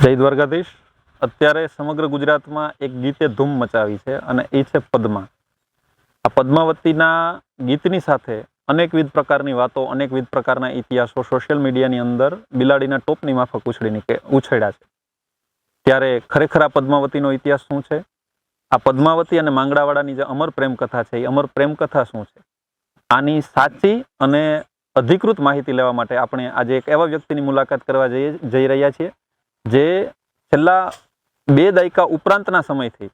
જય દ્વારકાધીશ. અત્યારે સમગ્ર ગુજરાતમાં એક ગીતે ધૂમ મચાવી છે અને એ છે પદ્મા. આ પદ્માવતીના ગીતની સાથે અનેકવિધ પ્રકારની વાતો, અનેકવિધ પ્રકારના ઇતિહાસો સોશિયલ મીડિયાની અંદર બિલાડીના ટોપની માફક ઉછળીને કે ઉછળ્યા છે. ત્યારે ખરેખર આ પદ્માવતીનો ઇતિહાસ શું છે? આ પદ્માવતી અને માંગડાવાડાની જે અમર પ્રેમ કથા છે, એ અમર પ્રેમ કથા શું છે? આની સાચી અને અધિકૃત માહિતી લેવા માટે આપણે આજે એક એવા વ્યક્તિની મુલાકાત કરવા જઈ જઈ રહ્યા છીએ જે છેલ્લા બે દાયકા ઉપરાંતના સમયથી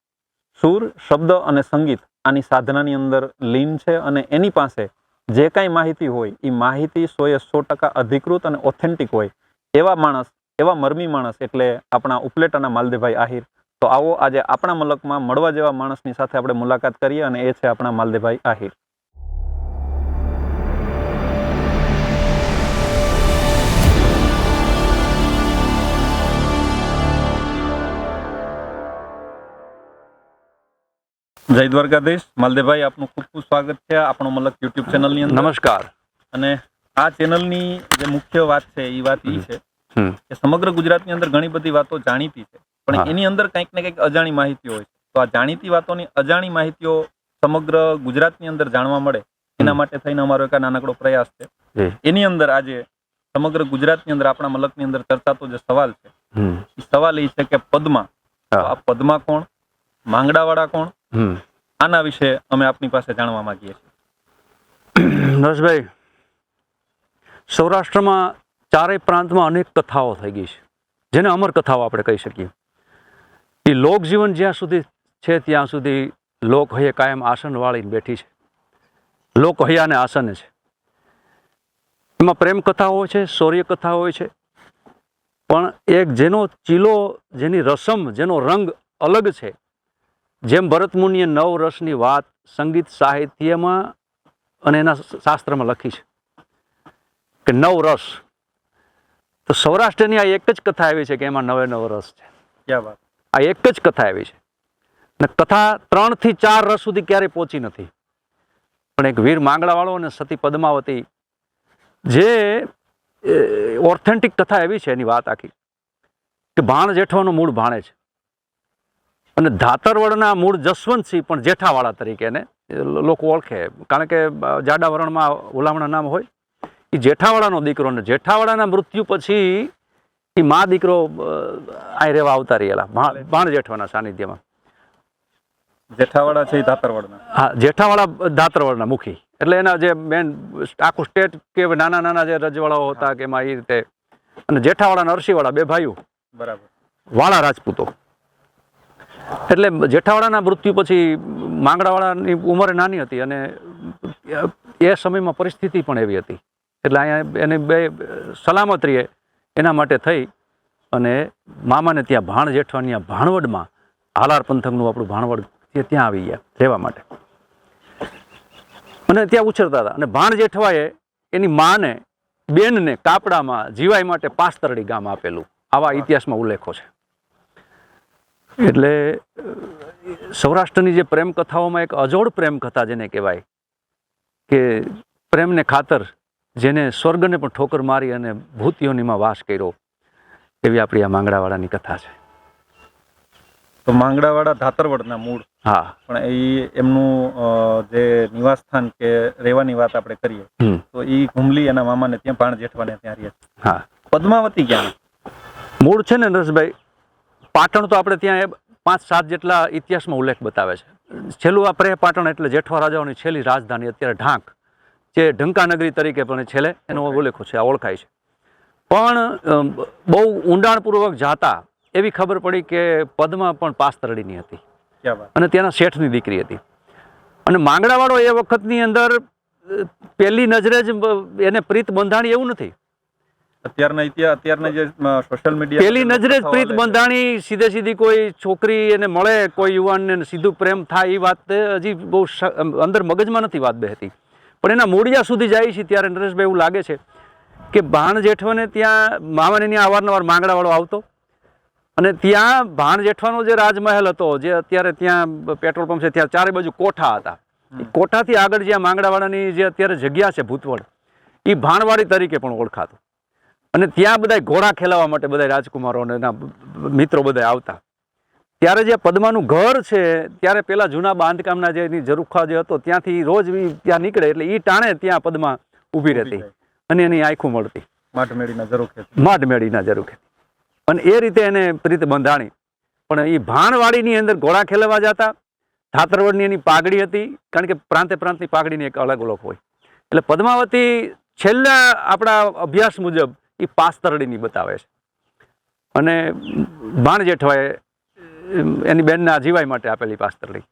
સુર, શબ્દ અને સંગીત આની સાધનાની અંદર લીન છે અને એની પાસે જે કાંઈ માહિતી હોય એ માહિતી સોએ સો ટકા અધિકૃત અને ઓથેન્ટિક હોય એવા માણસ, એવા મરમી માણસ એટલે આપણા ઉપલેટાના માલદેભાઈ આહિર. તો આવો આજે આપણા મલકમાં મળવા જેવા માણસની સાથે આપણે મુલાકાત કરીએ અને એ છે આપણા માલદેભાઈ આહિર. જય દ્વારકાધીશ. માલદેભાઈ આપનું ખૂબ ખૂબ સ્વાગત છે આપણો મલક યુટ્યુબ ચેનલની અંદર. નમસ્કાર. અને આ ચેનલની જે મુખ્ય વાત છે એ વાત એ છે કે સમગ્ર ગુજરાતની અંદર ઘણી બધી વાતો જાણીતી છે. પણ એની અંદર કંઈક ને કંઈક અજાણી માહિતીઓ હોય છે. તો આ જાણીતી વાતોની અજાણી માહિતીઓ સમગ્ર ગુજરાતની અંદર જાણવા મળે. એના માટે થઈને અમારો એક નાનકડો પ્રયાસ છે. એની અંદર આજે સમગ્ર ગુજરાતની અંદર આપણા મલકની અંદર ચર્ચાતો જે સવાલ છે એ સવાલ એ છે કે પદ્મા. આ પદ્મા કોણ? માંગડાવાળા કોણ. આના વિશે અમે આપની પાસે જાણવા માંગીએ છીએ. નરેશભાઈ સૌરાષ્ટ્રમાં ચારેય પ્રાંતમાં અનેક કથાઓ થઈ ગઈ છે. જેને અમર કથાઓ આપણે કહી શકીએ. એ લોકજીવન જ્યાં સુધી છે ત્યાં સુધી લોકહૈયે કાયમ આસન વાળીને બેઠી છે. લોકહૈયાને આસન છે. એમાં પ્રેમ કથા હોય છે શૌર્ય કથા હોય છે. પણ એક જેનો ચીલો જેની રસમ જેનો રંગ અલગ છે જેમ ભરતમુનિએ નવ રસની વાત સંગીત સાહિત્યમાં અને એના શાસ્ત્રમાં લખી છે કે નવ રસ. તો સૌરાષ્ટ્રની આ એક જ કથા આવી છે કે એમાં નવે નવ રસ છે. ક્યાં આ એક જ કથા આવી છે. ને કથા ત્રણથી ચાર રસ સુધી ક્યારેય પહોંચી નથી. પણ એક વીર માંગડાવાળો અને સતી પદ્માવતી જે ઓથેન્ટિક કથા એવી છે એની વાત આખી કે ભાણ જેઠવાનો મૂળ ભાણે છે. અને ધાતરવડના મૂળ જસવંતસિંહ પણ જેઠાવાળા તરીકે એને લોકો ઓળખે. કારણ કે જાડા વરણમાં હુલામણા નામ હોય. એ જેઠાવાળાનો દીકરો ને જેઠાવાળાના મૃત્યુ પછી એ મા દીકરો આ રહેવા આવતા રહેલા ભાણ જેઠવાના સાનિધ્યમાં. જેઠાવાળા છે એ ધાતરવડના? હા જેઠાવાળા ધાતરવાડના મુખી. એટલે એના જે મેન આખું સ્ટેટ કે નાના નાના જે રજવાડાઓ હતા કે એમાં એ રીતે. અને જેઠાવાળા અને અરસીવાળા બે ભાઈઓ. બરાબર. વાળા રાજપૂતો. એટલે જેઠાવાળાના મૃત્યુ પછી માંગડાવાળાની ઉંમર નાની હતી અને એ સમયમાં પરિસ્થિતિ પણ એવી હતી. એટલે અહીંયા એને બે સલામત રહીએ એના માટે થઈ અને મામાને ત્યાં ભાણ જેઠવાની ભાણવડમાં હાલાર પંથકનું આપણું ભાણવડ એ ત્યાં આવી ગયા રહેવા માટે. અને ત્યાં ઉછરતા હતા. અને ભાણ જેઠવાએ એની માને, બેનને કાપડામાં જીવાય માટે પાસ્તરડી ગામ આપેલું. આવા ઇતિહાસમાં ઉલ્લેખો છે. એટલે સૌરાષ્ટ્રની જે પ્રેમ કથાઓમાં એક અજોડ પ્રેમ કથા જેને કહેવાય કે પ્રેમને ખાતર જેને સ્વર્ગને પણ ઠોકર મારી અને ભૂતિઓનીમાં વાસ કર્યો એવી આપણી આ માંગડાવાળાની કથા છે. તો માંગડાવાળા ધાતરવડના મૂળ. હા. પણ એ એમનું જે નિવાસસ્થાન કે રહેવાની વાત આપણે કરીએ તો એ ઘુમલી એના મામાને ત્યાં ભાણ જેઠવાને ત્યાં રહે હા. પદ્માવતી ક્યાં? મૂળ છે ને નરેશભાઈ પાટણ તો આપણે ત્યાં પાંચ સાત જેટલા ઇતિહાસમાં ઉલ્લેખ બતાવે છે. છેલ્લું આ પ્રે પાટણ એટલે જેઠવા રાજાઓની છેલ્લી રાજધાની અત્યારે ઢાંક જે ઢંકાનગરી તરીકે પણ છેલ્લે એનો ઉલ્લેખો છે આ ઓળખાય છે. પણ બહુ ઊંડાણપૂર્વક જાતા એવી ખબર પડી કે પદમાં પણ પાસ્તરડીની હતી. અને ત્યાંના શેઠની દીકરી હતી. અને માંગડાવાળો એ વખતની અંદર પહેલી નજરે જ એને પ્રીત બંધાણી એવું નથી. અત્યારના અત્યારના જે સોશિયલ મીડિયા પેલી નજરે જ પ્રીત બંધાણી સીધે સીધી કોઈ છોકરી એને મળે કોઈ યુવાનને સીધું પ્રેમ થાય એ વાત હજી બહુ અંદર મગજમાં નથી વાત બેહતી. પણ એના મોડિયા સુધી જાય છે ત્યારે નરેશભાઈ એવું લાગે છે કે ભાણ જેઠવાને ત્યાં મામાને ત્યાં અવારનવાર માંગડાવાળો આવતો. અને ત્યાં ભાણ જેઠવાનો જે રાજમહેલ હતો જે અત્યારે ત્યાં પેટ્રોલ પંપ છે ત્યાં ચારે બાજુ કોઠા હતા. એ કોઠાથી આગળ જ્યાં માંગડાવાળાની જે અત્યારે જગ્યા છે ભૂતવળ એ ભાણવાડી તરીકે પણ ઓળખાતું. અને ત્યાં બધા ઘોડા ખેલાવા માટે બધા રાજકુમારો અને એના મિત્રો બધા આવતા. ત્યારે જે પદ્માનું ઘર છે ત્યારે પેલા જૂના બાંધકામના જે એની જરૂખા જે હતો ત્યાંથી રોજ ત્યાં નીકળે એટલે એ ટાણે ત્યાં પદ્મા ઊભી રહેતી અને એની આંખું મળતી. માઠમેડીના ઝરૂખે. માઢ મેળીના અને એ રીતે એને પ્રીત બંધાણી. પણ એ ભાણવાડીની અંદર ઘોડા ખેલવા જતા ધાતરવડની એની પાઘડી હતી કારણ કે પ્રાંતે પ્રાંતની પાઘડીની એક અલગ અલગ હોય. એટલે પદ્માવતી છેલ્લા આપણા અભ્યાસ મુજબ એ પાસ્તરડીની બતાવે છે. અને ભાણ જેઠવાએ એની બેનના આજીવાય માટે આપેલી પાસ્તરડી.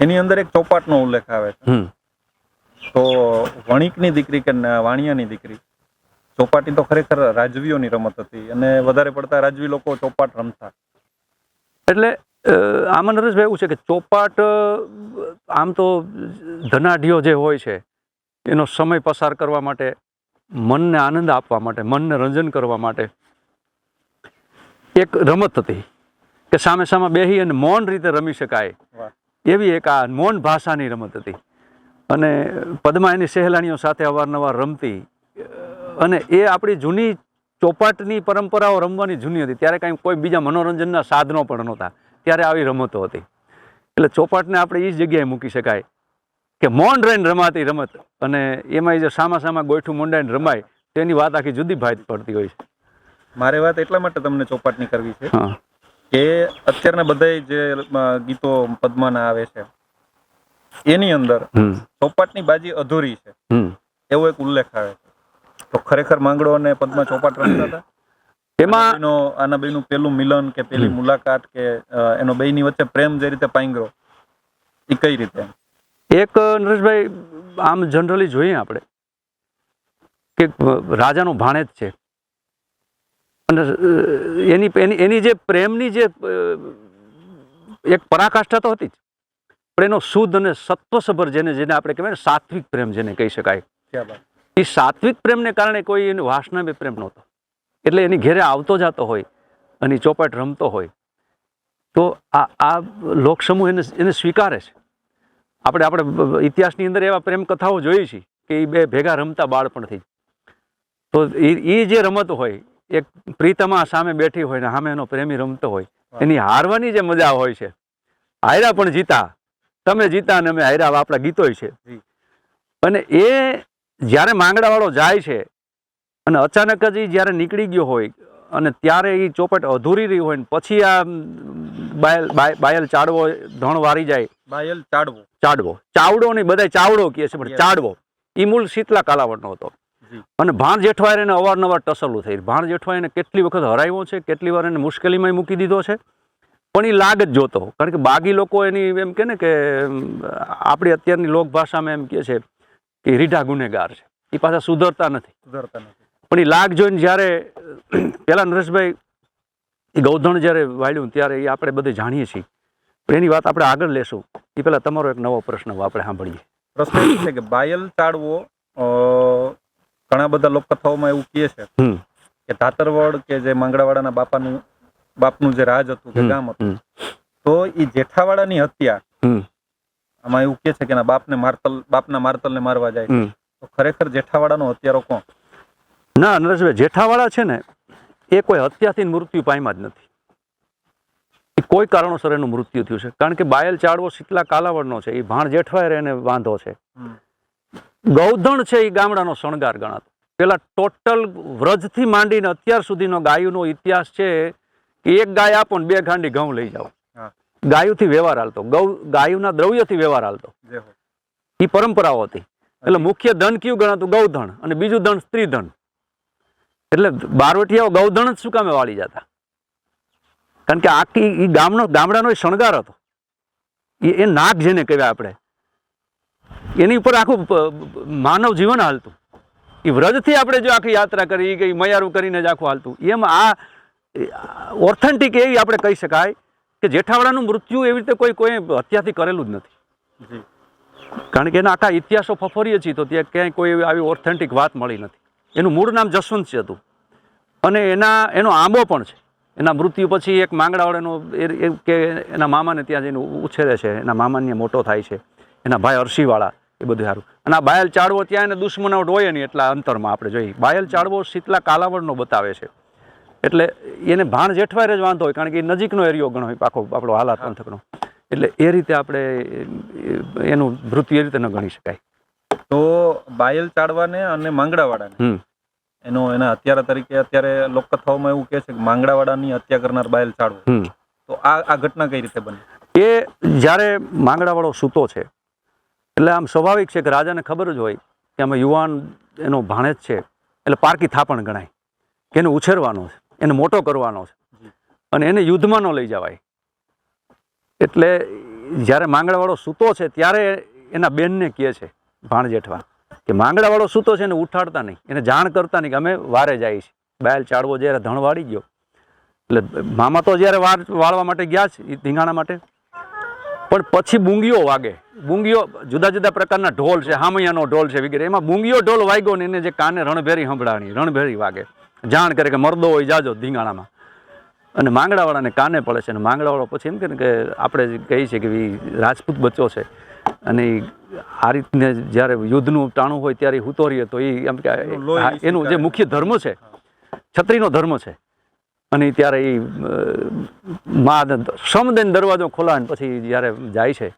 એની અંદર એક ચોપાટનો ઉલ્લેખ આવે છે. તો વણિકની દીકરી કે ન- વાણિયાની દીકરી ચોપાટી તો ખરેખર રાજવીઓની રમત હતી અને વધારે પડતા રાજવી લોકો ચોપાટ રમતા. એટલે આમાં નરેશભાઈ એવું છે કે ચોપાટ આમ તો ધનાઢ્યો જે હોય છે એનો સમય પસાર કરવા માટે મનને આનંદ આપવા માટે મનને રંજન કરવા માટે એક રમત હતી કે સામે સામે બેસી અને મૌન રીતે રમી શકાય. એવી એક આ મૌન ભાષાની રમત હતી. અને પદ્મા એની સહેલાણીઓ સાથે અવારનવાર રમતી. અને એ આપણી જૂની ચોપાટની પરંપરાઓ રમવાની જૂની હતી. ત્યારે કાંઈ કોઈ બીજા મનોરંજનના સાધનો પણ નહોતા. ત્યારે આવી રમતો હતી. એટલે ચોપાટને આપણે એ જ જગ્યાએ મૂકી શકાય. કે મૌન રહીને રમાતી રમત. અને એમાં જે સામા સામા ગોઠું મુંડાઈને રમાય તેની વાત આખી જુદી ભાત પડતી હોય છે. મારે વાત એટલા માટે તમને ચોપાટની કરવી છે કે અત્યારના બધા જે ગીતો પદ્માના આવે છે એની અંદર ચોપાટની બાજી અધૂરી છે. એવો એક ઉલ્લેખ આવે છે. તો ખરેખર માંગડો અને પદ્મા ચોપાટ રમતા હતા? એમાં આના બે નું પેલું મિલન કે પેલી મુલાકાત કે એનો એનો ની વચ્ચે પ્રેમ જે રીતે પાંગરો એ કઈ રીતે? એક નરેશભાઈ આમ જનરલી જોઈએ આપણે કે રાજાનો ભાણેજ છે. અને એની એની એની જે પ્રેમની જે એક પરાકાષ્ઠા તો હતી જ. પણ એનો શુદ્ધ અને સત્વસભર જેને જેને આપણે કહેવાય ને સાત્વિક પ્રેમ જેને કહી શકાય. એ સાત્વિક પ્રેમને કારણે કોઈ એની વાસનાબે પ્રેમ નહોતો. એટલે એની ઘેરે આવતો જતો હોય અને ચોપાટ રમતો હોય તો આ આ લોકસમૂહ એને એને સ્વીકારે છે. આપણે આપણે ઇતિહાસની અંદર એવા પ્રેમ કથાઓ જોઈ છે કે એ બે ભેગા રમતા બાળપણથી. તો એ એ જે રમત હોય એક પ્રીતમા સામે બેઠી હોય ને સામે એનો પ્રેમી રમતો હોય એની હારવાની જે મજા હોય છે. હાયરા પણ જીતા. તમે જીતા અને અમે હાયરા આપણા ગીતોય છે. અને એ જ્યારે માંગડાવાળો જાય છે અને અચાનક જ એ જ્યારે નીકળી ગયો હોય અને ત્યારે એ ચોપટ અધૂરી રહી હોય ને પછી આ બાયલ બાય- બાયલ ચાડવો ધણ વારી જાય બાયલ ચાડવો. ચાડવો. ચાવડો નહીં બધા ચાવડો કહે છે પણ ચાડવો. એ મૂળ શીતલા કાલાવડનો હતો. અને ભાણ જેઠવાય એને અવારનવાર ટસલું થઈ ભાણ જેઠવાય એને કેટલી વખત હરાવ્યો છે કેટલી વાર એને મુશ્કેલીમાં મૂકી દીધો છે. પણ એ લાગ જ જોતો. કારણ કે બાગી લોકો એની એમ કે ને કે આપણી અત્યારની લોકભાષામાં એમ કહે છે કે રીઢા ગુનેગાર છે. એ પાછા સુધરતા નથી. સુધરતા નથી. પણ એ લાગ જોઈને જ્યારે પેલા નરેશભાઈ એ ગૌધણ જ્યારે વાળ્યું ત્યારે એ આપણે બધે જાણીએ છીએ. એની વાત આપણે આગળ લેશું. એ પહેલાં તમારો એક નવો પ્રશ્ન આપણે સાંભળીએ. પ્રશ્ન છે કે બાયલ ટાળવો ઘણા બધા લોકકથાઓમાં એવું કહે છે કે ધાતરવડ કે જે માંગડાવાળાના બાપાનું બાપનું જે રાજ હતું કે ગામ હતું તો એ જેઠાવાડાની હત્યા આમાં એવું કહે છે કે બાપને મારતલ બાપના મારતલને મારવા જાય તો ખરેખર જેઠાવાડાનો હત્યારો કોણ? ના નરેશભાઈ જેઠાવાળા છે ને એ કોઈ હત્યાથી મૃત્યુ પામ્યા જ નથી. એ કોઈ કારણોસર એનું મૃત્યુ થયું છે. કારણ કે બાયલ ચાડવો શીતલા કાલાવડનો છે. એ ભાણ જેઠવાય એને વાંધો છે. ગૌધણ છે એ ગામડાનો શણગાર ગણાતો. પેલા ટોટલ વ્રજથી માંડીને અત્યાર સુધીનો ગાયુનો ઇતિહાસ છે કે એક ગાય આપો ને બે ગાંડી ઘઉં લઈ જાઓ. ગાયુથી વ્યવહાર હાલતો. ગૌ ગાયુના દ્રવ્યથી વ્યવહાર હાલતો. એ પરંપરાઓ હતી. એટલે મુખ્ય ધન કયું ગણાતું? ગૌધણ. અને બીજું ધન સ્ત્રી ધન એટલે બારવટીયાઓ ગૌધણ જ શું કામે વાળી જતા? કારણ કે આખી એ ગામનો ગામડાનો એ શણગાર હતો. એ એ નાગ જેને કહેવાય આપણે. એની ઉપર આખું માનવ જીવન હાલતું. એ વ્રજથી આપણે જો આખી યાત્રા કરી કે મયારું કરીને જ આખું હાલતું. એમ આ ઓથેન્ટિક એવી આપણે કહી શકાય કે જેઠાવાળાનું મૃત્યુ એવી રીતે કોઈ કોઈ હત્યાથી કરેલું જ નથી. કારણ કે એના આખા ઇતિહાસો ફફરીએ છીએ તો ત્યાં ક્યાંય કોઈ એવી આવી ઓથેન્ટિક વાત મળી નથી. એનું મૂળ નામ જસવંતસિંહ હતું. અને એના એનો આંબો પણ છે. એના મૃત્યુ પછી એક માંગડાવાળાનો એ- કે એના મામાને ત્યાં જઈને ઉછેરે છે. એના મામાને મોટો થાય છે. એના ભાઈ અરસીવાળા એ બધું સારું. અને આ બાયલ ચાળવો ત્યાં એને દુશ્મનાવટ હોય નહીં એટલા અંતરમાં આપણે જોઈએ. બાયલ ચાળવો શીતલા કાલાવડનો બતાવે છે. એટલે એને ભાણ જેઠવાય જ વાંધો હોય કારણ કે એ નજીકનો એરિયો ગણો હોય આખો આપણો હાલાત પંથકનો. એટલે એ રીતે આપણે એનું મૃત્યુ એ રીતે ન ગણી શકાય. તો બાયલ ચાડવાને અને માંગડાવાળાને એનો એના હત્યારા તરીકે અત્યારે લોકકથાઓમાં એવું કહે છે કે માંગડાવાળાની હત્યા કરનાર બાયલ ચાડવો. તો આ આ ઘટના કઈ રીતે બની? એ જ્યારે માંગડાવાળો સૂતો છે એટલે આમ સ્વાભાવિક છે કે રાજાને ખબર જ હોય કે આમાં યુવાન એનો ભાણેજ છે એટલે પારકી થાપણ ગણાય કે એને ઉછેરવાનો છે એને મોટો કરવાનો છે અને એને યુદ્ધમાં ન લઈ જવાય. એટલે જ્યારે માંગડાવાળો સૂતો છે ત્યારે એના બેનને કહે છે ભાણ જેઠવા કે માંગડાવાળો સૂતો છે એને ઉઠાડતા નહીં. એને જાણ કરતા નહીં કે અમે વારે જાય છે. બાયલ ચાળવો જ્યારે ધણ વાળી ગયો. એટલે મામા તો જ્યારે વાર, વાળવા માટે ગયા છે એ ધીંગાણા માટે. પણ પછી બુંગીઓ વાગે. બુંગીઓ જુદા જુદા પ્રકારના ઢોલ છે, હામૈયાનો ઢોલ છે વગેરે. એમાં બુંગીઓ ઢોલ વાગ્યો ને એને જે કાને રણભેરી સંભળાણી, રણભેરી વાગે. જાણ કરે કે મરદો હોય, જાજો ધીંગાણામાં. અને માંગડાવાળાને કાને પડે છે. અને માંગડાવાળો પછી એમ કે આપણે કહીએ છીએ કે રાજપૂત બચ્ચો છે. અને આ રીતને જ્યારે યુદ્ધનું ટાણું હોય ત્યારે હુતોરીએ તો એ એમ કે એનું જે મુખ્ય ધર્મ છે છત્રીનો ધર્મ છે. અને ત્યારે એ મા સમદન દરવાજો ખોલાવે ને પછી જ્યારે જાય છે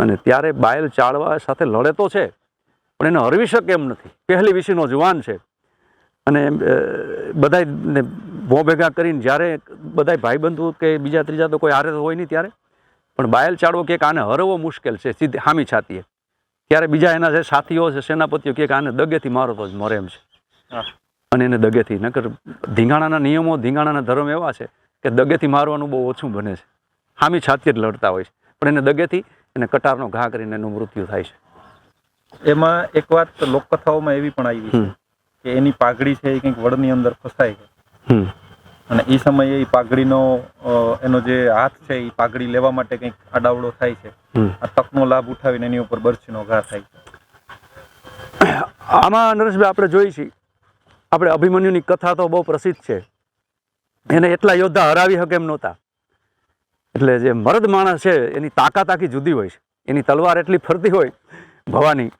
અને ત્યારે બાયલ ચાળવા સાથે લડે તો છે પણ એને હરવી શકે એમ નથી. પહેલી વિશીનો જુવાન છે. અને બધાને ભો ભેગા કરીને જ્યારે બધા ભાઈબંધુ કે બીજા ત્રીજા તો કોઈ હારે તો હોય નહીં ત્યારે. પણ બાયલ ચાળવો કે આને હરવો મુશ્કેલ છે સીધી હામી છાતીએ ત્યારે બીજા એના જે સાથીઓ છે સેનાપતિઓ કે આને દગેથી મારો તો જ મરે એમ છે અને એને દગેથી નકર ધીંગાણાના નિયમો ધીંગાણાના ધર્મ એવા છે કે દગેથી મારવાનું બહુ ઓછું બને છે. હામી છાતીએ જ લડતા હોય છે. પણ એને દગેથી એને કટારનો ઘા કરીને એનું મૃત્યુ થાય છે. એમાં એક વાત લોકકથાઓમાં એવી પણ આવી છે કે એની પાઘડી છે એ કંઈક વડની અંદર ફસાય હમ. અને એ સમયે એ પાઘડીનો એનો જે હાથ છે એ પાઘડી લેવા માટે કંઈક આડાવડો થાય છે. આ તકનો લાભ ઉઠાવીને એની ઉપર બરછીનો ઘા થાય છે. આમાં નરેશભાઈ આપણે જોઈ છીએ. આપણે અભિમન્યુની કથા તો બહુ પ્રસિદ્ધ છે. એને એટલા યોદ્ધા હરાવી શકે એમ નહોતા. એટલે જે મર્દ માણસ છે એની તાકાત આખી જુદી હોય છે. એની તલવાર એટલી ફરતી હોય ભવાની.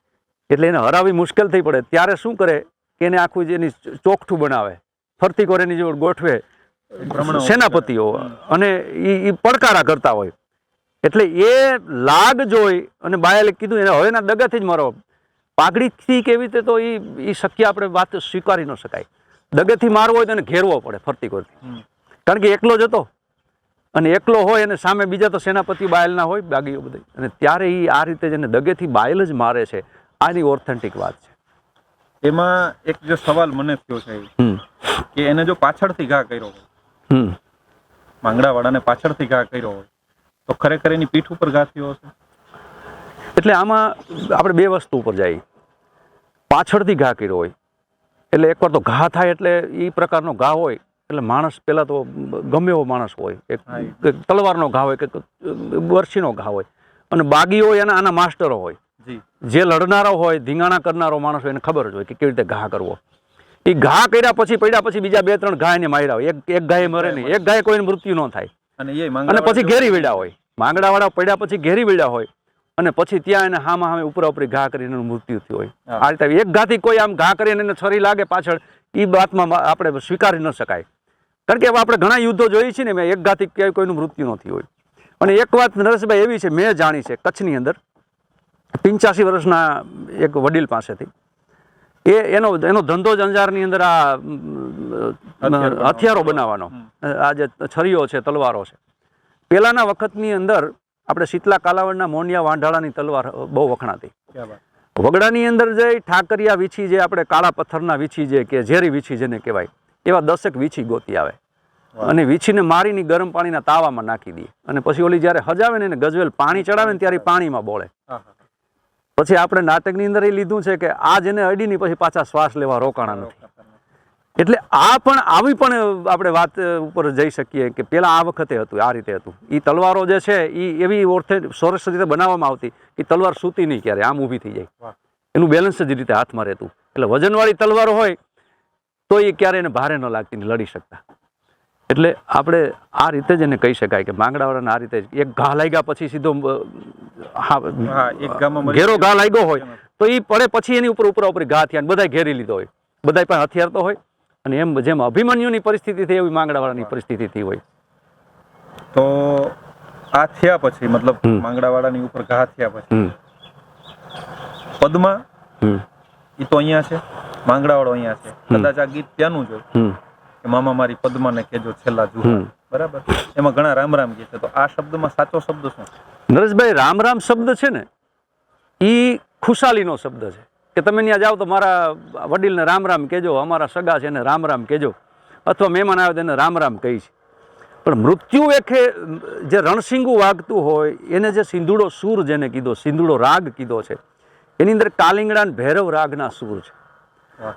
એટલે એને હરાવી મુશ્કેલ થઈ પડે. ત્યારે શું કરે? કે એને આખું જે એની ચોકઠું બનાવે. ફરતી કોર એની જોડે ગોઠવે. સેનાપતિઓ અને એ પડકારા કરતા હોય. એટલે એ લાગ જોઈ અને બાયલે કીધું એને હવે ના દગાથી જ મારો પાઘડીથી કેવી રીતે તો એ એ શક્ય આપણે વાત સ્વીકારી ન શકાય. દગેથી મારવો હોય તો એને ઘેરવો પડે ફરતી કરતી. કારણ કે એકલો જ હતો. અને એકલો હોય અને સામે બીજા તો સેનાપતિ બાયલના હોય બાગીઓ બધા અને ત્યારે એ આ રીતે જેને દગેથી બાયલ જ મારે છે. આની ઓથેન્ટિક વાત છે. એમાં એક જે સવાલ મને થયો છે. કે એને જો પાછળથી ઘા કર્યો હોય માંગડાવાળાને પાછળથી ઘા કર્યો હોય. તો ખરેખર એની પીઠ ઉપર ઘા થયો હશે? એટલે આમાં આપણે બે વસ્તુ ઉપર જઈએ. પાછળથી ઘા કર્યો હોય. એટલે એકવાર તો ઘા થાય એટલે એ પ્રકારનો ઘા હોય. એટલે માણસ પહેલાં તો ગમે એવો માણસ હોય. એક કે તલવારનો ઘા હોય કે બરછીનો ઘા હોય. અને બાગી હોય એના આના માસ્ટરો હોય. જે લડનારો હોય ધીંગાણા કરનારો માણસ હોય એને ખબર જ હોય કે કેવી રીતે ઘા કરવો. એ ઘા કર્યા પછી પડ્યા પછી બીજા બે ત્રણ ઘા એને માર્યા હોય. એક એક ગાય મરે નહીં. એક ગાય કોઈને મૃત્યુ ન થાય. અને પછી ઘેરી વેડ્યા હોય. માંગડાવાળા પડ્યા પછી ઘેરી વેડ્યા હોય. અને પછી ત્યાં એને હામાં હામે ઉપરા ઉપરી ઘા કરીને એનું મૃત્યુ થયું હોય. આ રીતે એક ઘાથી કોઈ આમ ઘા કરીને એને છરી લાગે પાછળ એ વાતમાં આપણે સ્વીકારી ન શકાય. કારણ કે આપણે ઘણા યુદ્ધો જોઈએ છીએ ને મેં એક ઘાથી ક્યાંય કોઈનું મૃત્યુ નથી હોય. અને એક વાત નરેશભાઈ એવી છે મેં જાણી છે કચ્છની અંદર. પિંચાસી વર્ષના એક વડીલ પાસેથી. એ એનો એનો ધંધો જ અંજારની અંદર આ હથિયારો બનાવવાનો. આ જે છરીઓ છે તલવારો છે. પહેલાંના વખતની અંદર આપણે શીતલા કાલાવડના મોનિયા વાંઢાળાની તલવાર બહુ વખણાતી. વગડાની અંદર જે ઠાકરિયા વીછી જે આપણે કાળા પથ્થરના વીછી જે કે ઝેરી વીછી જેને કહેવાય એવા દસેક વીછી ગોતી આવે. અને વીછીને મારીને ગરમ પાણીના તાવામાં નાખી દે અને પછી ઓલી જ્યારે હજાવે ને એને ગજવેલ પાણી ચડાવે ને ત્યારે પાણીમાં બોળે. પછી આપણે નાટકની અંદર એ લીધું છે કે આ જેને અડીની પછી પાછા શ્વાસ લેવા રોકાણા નથી. એટલે આ પણ આવી પણ આપણે વાત ઉપર જઈ શકીએ કે પેલા આ વખતે હતું આ રીતે હતું. એ તલવારો જે છે એ એવી ઓર્થે સરસ રીતે બનાવવામાં આવતી કે તલવાર સૂતી નહીં ક્યારે આમ ઊભી થઈ જાય. એનું બેલેન્સ જ રીતે હાથમાં રહેતું. એટલે વજનવાળી તલવારો હોય તો એ ક્યારે એને ભારે ન લાગતી લડી શકતા. એટલે આપણે આ રીતે જ એને કહી શકાય કે માંગડાવાળાને આ રીતે જ એક ઘા લાગ્યા પછી સીધો ઘેરો ઘા લાગ્યો હોય તો એ પડે પછી એની ઉપર ઉપર ઉપર ઘા થયા બધા ઘેરી લીધો હોય. બધા પણ હથિયાર તો હોય. અને એમ જેમ અભિમન્યુની પરિસ્થિતિ થઈ એવી માંગડાવાળાની પરિસ્થિતિ થઈ હોય. તો આ થયા પછી મતલબ. માંગડાવાળાની ઉપર ઘા થયા પછી. પદ્મા એ તો અહીંયા છે. માંગડાવાળો અહીંયા છે. કદાચ આ ગીત ત્યાંનું જ હોય. કે મામા મારી પદ્માને કેજો છેલ્લા જુહાર બરાબર? એમાં ઘણા રામ રામ ગીત છે. તો આ શબ્દમાં સાચો શબ્દ શું? નરેશભાઈ રામ રામ શબ્દ છે ને એ ખુશાલીનો શબ્દ છે. કે તમે ત્યાં જાઓ તો મારા વડીલને રામ રામ કહેજો અમારા સગા છે એને રામ રામ કહેજો અથવા મહેમાન આવે તો એને રામ રામ કહીશ પણ મૃત્યુ એખે જે રણસિંગુ વાગતું હોય એને જે સિંધુડો સૂર જેને કીધો સિંધુડો રાગ કીધો છે એની અંદર કાલિંગડા ભૈરવ રાગના સૂર છે.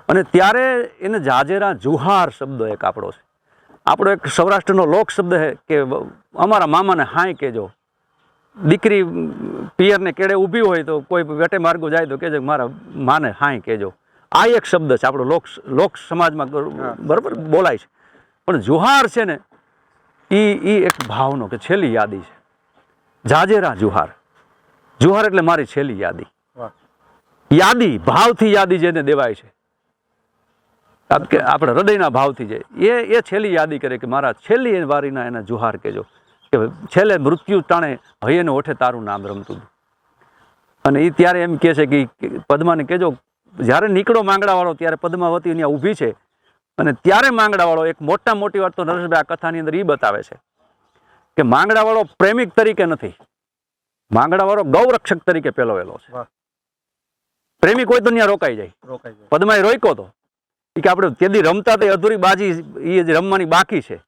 અને ત્યારે એને જાજેરા જુહાર શબ્દ એક આપણો છે. આપણો એક સૌરાષ્ટ્રનો લોક શબ્દ છે કે અમારા મામાને હાય કહેજો દીકરી પિયરને કેડે ઊભી હોય તો કોઈ વેટે માર્ગો જાય તો કહેજો મારા માને હાય કહેજો આ એક શબ્દ છે આપણો લોક લોક સમાજમાં બરાબર બોલાય છે. પણ જુહાર છે ને એ એ એક ભાવનો કે છેલ્લી યાદી છે. જાજેરા જુહાર. જુહાર એટલે મારી છેલ્લી યાદી. યાદી ભાવથી યાદી જેને દેવાય છે. કે આપણે હૃદયના ભાવથી જાય એ એ છેલ્લી યાદી કરે કે મારા છેલ્લી વારીના એના જુહાર કહેજો. કે છેલ્લે મૃત્યુ ટાણે હૈયેને ઓઠે તારું નામ રમતું. અને એ ત્યારે એમ કહે છે કે પદ્માને કહેજો જ્યારે નીકળો માંગડાવાળો ત્યારે પદ્માવતી અહીંયા ઊભી છે. અને ત્યારે માંગડાવાળો એક મોટા મોટી વાત તો નરેશભાઈ આ કથાની અંદર એ બતાવે છે. કે માંગડાવાળો પ્રેમિક તરીકે નથી. માંગડાવાળો ગૌરક્ષક તરીકે પેલોવેલો છે. વાહ. પ્રેમિક હોય તો ત્યાં રોકાઈ જાય. પદ્માએ રોક્યો તો. કે આપણે તેદી રમતા તે અધૂરી બાજી એ જ રમવાની બાકી છે.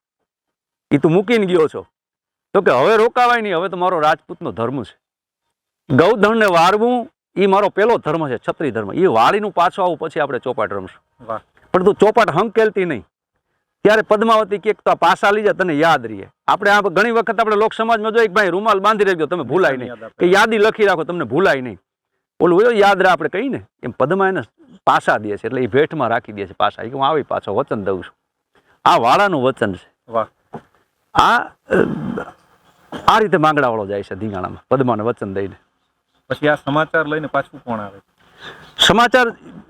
એ તું મૂકીને ગયો છો. તો કે હવે રોકાવાય નહીં હવે તો મારો રાજપૂતનો ધર્મ છે. ગૌધણને વારવું એ મારો પેલો ધર્મ છે છત્રી ધર્મ. એ વાળીનું પાછું આવું પછી આપણે ચોપાટ રમશું. પણ તું ચોપાટ હંકેલતી નહીં. ત્યારે પદ્માવતી કે તો આ પાસા લઈ જાય તને યાદ રહીએ. આપણે આ ઘણી વખત આપણે લોક સમાજમાં જોઈએ ભાઈ રૂમાલ બાંધી રહેજો તમે ભૂલાય નહીં. કે યાદી લખી રાખો તમને ભૂલાય નહીં. ઓલું યાદ રહે આપણે કહીને એમ પદ્મા એને પાસા દે છે એટલે એ ભેટમાં રાખી દે છે પાસા એ હું આવી પાછો વચન દઉં છું. આ વાળાનું વચન છે. વાહ. આ આ રીતે માંગડાવાળો જાય છે ધીંગાણામાં. પદ્માને વચન દઈને પછી આ સમાચાર લઈને પાછું કોણ આવે? સમાચાર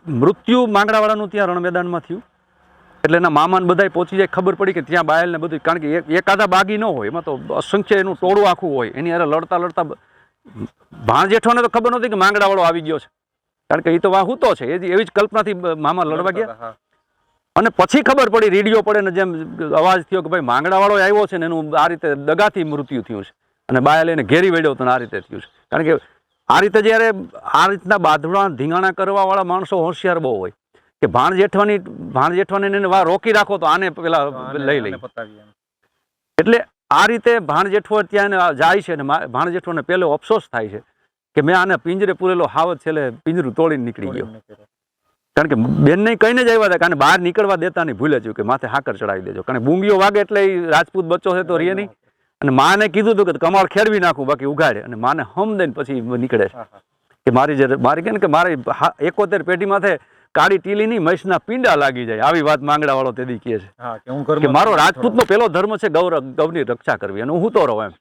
મૃત્યુ માંગડાવાળાનું ત્યાં રણ મેદાનમાં થયું. એટલે એના મામાને બધાય પહોંચી જાય. ખબર પડી કે ત્યાં બાયલ ને બધું કારણ કે એક એકાદા બાગી ન હોય. એમાં તો અસંખ્ય એનું ટોળું આખું હોય. એની અરે લડતા લડતા બ- ભાણ જેઠોને તો ખબર નહોતી કે માંગડાવાળો આવી ગયો છે. કારણ કે એ તો વાહુતો છે. એ એવી જ કલ્પનાથી મામા લડવા ગયા. અને પછી ખબર પડી રેડિયો પડે ને જેમ અવાજ થયો કે ભાઈ માંગડાવાળો આવ્યો છે ને એનું આ રીતે દગાથી મૃત્યુ થયું છે. અને બાયલ એને ઘેરી વેડ્યો તો આ રીતે થયું છે. કારણ કે આ રીતે જ્યારે આ રીતના બાંધણા ધીંગાણા કરવાવાળા માણસો હોશિયાર બહુ હોય. કે ભાણ જેઠવાની ભાણ જેઠવાની એને વા રોકી રાખો તો આને પેલા લઈ લઈ. એટલે આ રીતે ભાણ જેઠવો ત્યાં જાય છે ને ભાણ જેઠવાને પહેલો અફસોસ થાય છે. કે મેં આને પિંજરે પૂરેલો હાવત છેલ્લે પિંજરું તોડીને નીકળી ગયો. કારણ કે બેનને કહીને જ આવ્યા હતા કારણ બહાર નીકળવા દેતા નહીં ભૂલે છું કે માથે હાકર ચડાવી દેજો. કારણ કે બૂંગીઓ વાગે એટલે રાજપૂત બચ્ચો છે તો રે નહીં. અને માને કીધું હતું કે કમાળ ખેડવી નાખું બાકી ઉગાડે અને માને હમ દઈને પછી નીકળે. કે મારી જે મારી કે ને કે મારી એકોતેર પેઢી માથે કાળી ટીલી ની મહેશના પિંડા લાગી જાય. આવી વાત માંગડા વાળો તેદી કહે છે. કે મારો રાજપૂતનો પેલો ધર્મ છે ગૌ ગૌની રક્ષા કરવી. અને હું તો રહું એમ.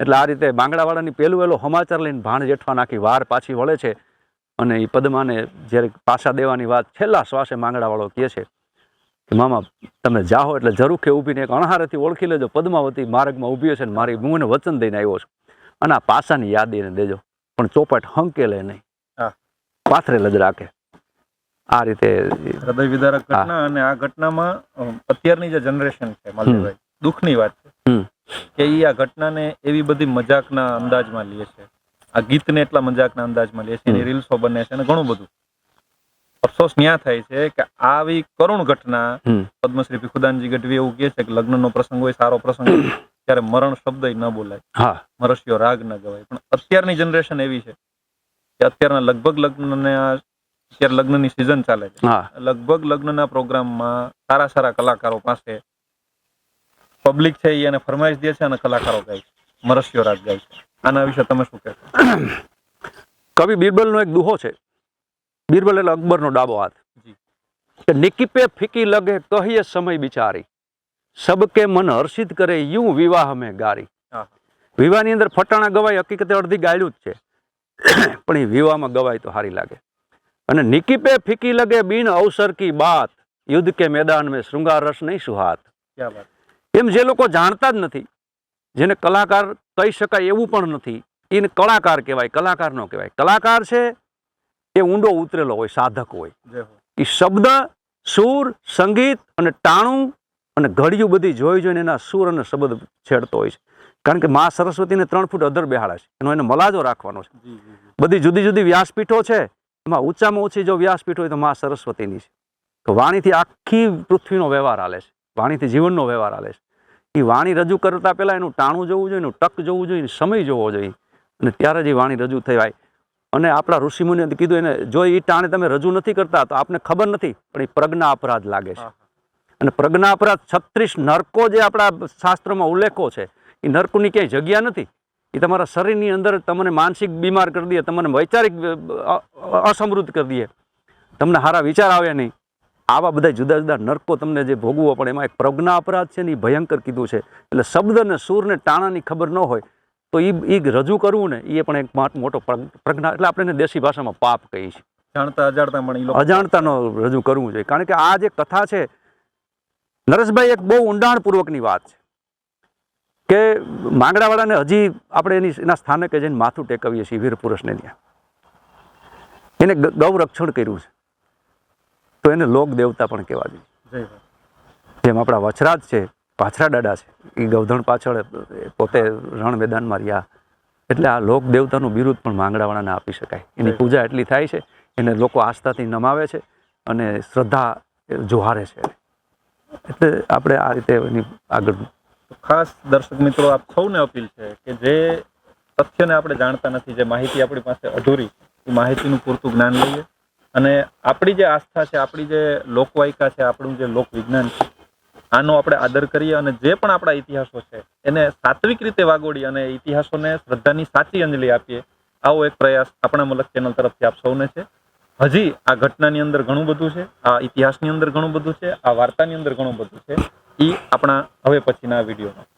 એટલે આ રીતે બાંગડાવાળાની પેલું વહેલો સમાચાર લઈને ભાણ જેઠવા નાખી વાર પાછી વળે છે અને એ પદ્માને જ્યારે પાછા દેવાની વાત છેલ્લા શ્વાસે માંગડાવાળો કહે છે કે મામા તમે જાઓ એટલે જરૂખે ઊભીને એક અણહારેથી ઓળખી લેજો. પદ્માવતી માર્ગમાં ઊભી છે ને મારી હું વચન દઈને આવ્યો છું. અને આ પાસાની યાદ એને દેજો. પણ ચોપાટ હંકેલે નહીં. હા. પાથરેલ જ રાખે. આ રીતે હૃદય વિદારક ઘટના અને આ ઘટનામાં અત્યારની જે જનરેશન છે મલ્લીભાઈ દુઃખની વાત છે. કે એ આ ઘટનાને એવી બધી મજાકના અંદાજમાં લે છે. આ ગીતને એટલા મજાકના અંદાજમાં લે છે એની રીલ્સો બને છે અને ઘણું બધું. અફસોસ ન્યા થાય છે કે આવી કરુણ ઘટના પદ્મશ્રી ભીખુદાનજી ગઢવી એવું કહે છે કે લગ્નનો પ્રસંગ હોય સારો પ્રસંગ હોય ત્યારે મરણ શબ્દ ન બોલાય. હા. મરસ્યો રાગ ન ગવાય. પણ અત્યારની જનરેશન એવી છે કે અત્યારના લગભગ લગ્નને અત્યારે લગ્નની સિઝન ચાલે છે. લગભગ લગ્નના પ્રોગ્રામમાં સારા સારા કલાકારો પાસે પબ્લિક છે એ એને ફરમાઈશ દે છે અને કલાકારો ગાય છે. મરસ્યો રાગ ગાય છે. આના વિશે તમે શું કહેશો? કવિ બિરબલનો એક દુહો છે. બિરબલ એટલે અકબરનો ડાબો હાથ. કે નિકીપે ફીકી લગે કહીએ સમય બિચારી. સબકે મન હર્ષિત કરે યું વિવાહ મેં ગારી. વિવાહની અંદર ફટાણા ગવાય હકીકતે અડધી ગાયલું જ છે. પણ એ વિવાહમાં ગવાય તો સારી લાગે. અને નિકીપે ફીકી લગે બિન અવસર કી બાત. યુદ્ધ કે મેદાન મેં શૃંગાર રસ નહીં સુહાત. ક્યાં વાત? એમ જે લોકો જાણતા જ નથી જેને કલાકાર કહી શકાય એવું પણ નથી એને કલાકાર કહેવાય કલાકાર ન કહેવાય. કલાકાર છે એ ઊંડો ઉતરેલો હોય સાધક હોય. એ શબ્દ સૂર સંગીત અને ટાણું અને ઘડિયું બધી જોઈ જોઈને એના સૂર અને શબ્દ છેડતો હોય છે. કારણ કે મા સરસ્વતીને ત્રણ ફૂટ અધર બેહાડા છે. એનો એને મલાજો રાખવાનો છે. બધી જુદી જુદી વ્યાસપીઠો છે. એમાં ઊંચામાં ઊંચી જો વ્યાસપીઠ હોય તો મા સરસ્વતીની છે. તો વાણીથી આખી પૃથ્વીનો વ્યવહાર હાલે છે. વાણીથી જીવનનો વ્યવહાર હાલે છે એ વાણી રજૂ કરતા પહેલાં એનું ટાણું જોવું જોઈએ એનું ટક જોવું જોઈએ એનો સમય જોવો જોઈએ અને ત્યારે જ એ વાણી રજૂ થવાય અને આપણા ઋષિમુનિએ કીધું એને જો એ ટાણે તમે રજૂ નથી કરતા તો આપને ખબર નથી પણ એ પ્રજ્ઞા અપરાધ લાગે છે અને પ્રજ્ઞા અપરાધ છત્રીસ નરકો જે આપણા શાસ્ત્રમાં ઉલ્લેખો છે એ નરકોની ક્યાંય જગ્યા નથી એ તમારા શરીરની અંદર તમને માનસિક બીમાર કરી દે તમને વૈચારિક અસમૃદ્ધ કરી દે તમને સારા વિચાર આવ્યા નહીં આવા બધા જુદા જુદા નરકો તમને જે ભોગવો પડે એમાં એક પ્રજ્ઞા અપરાધ છે ને એ ભયંકર કીધું છે. એટલે શબ્દ ને સૂર ને ટાણાની ખબર ન હોય તો એ એ રજૂ કરવું ને એ પણ એક મોટો પ્રજ્ઞા એટલે આપણે દેશી ભાષામાં પાપ કહીએ છીએ. જાણતા અજાણતા પણ અજાણતાનો રજૂ કરવું જોઈએ. કારણ કે આ જે કથા છે નરેશભાઈ એક બહુ ઊંડાણપૂર્વકની વાત છે. કે માંગડાવાળાને હજી આપણે એની એના સ્થાનકે જઈને માથું ટેકવીએ છીએ વીર પુરુષને ત્યાં. એને ગ- ગૌરક્ષણ કર્યું છે. તો એને લોક દેવતા પણ કહેવા જોઈએ જેમ આપણા વછરાજ છે પાછરા દાડા છે એ ગૌધણ પાછળ પોતે રણ મેદાનમાં રહ્યા. એટલે આ લોક દેવતાનું બિરુદ પણ માંગડાવાળાને આપી શકાય. એની પૂજા એટલી થાય છે એને લોકો આસ્થાથી નમાવે છે અને શ્રદ્ધા જોહારે છે. એટલે આપણે આ રીતે એની આગળ ખાસ દર્શક મિત્રો આપ સૌને અપીલ છે કે જે તથ્યને આપણે જાણતા નથી જે માહિતી આપણી પાસે અધૂરી એ માહિતીનું પૂરતું જ્ઞાન લઈએ. અને આપણી જે આસ્થા છે, આપણી જે લોકવાયકા છે, આપણું જે લોક વિજ્ઞાન છે, આનો આપણે આદર કરીએ અને જે પણ આપણા ઇતિહાસો છે, એને સાત્વિક રીતે વાગોડી અને ઇતિહાસોને શ્રદ્ધાની સાચી અંજલિ આપીએ, આવો એક પ્રયાસ આપણા મલક ચેનલ તરફથી આપ સૌને છે. હજી આ ઘટનાની અંદર ઘણું બધું છે, આ ઇતિહાસની અંદર ઘણું બધું છે, આ વાર્તાની અંદર ઘણું બધું છે એ આપણા હવે પછીના વિડીયોમાં.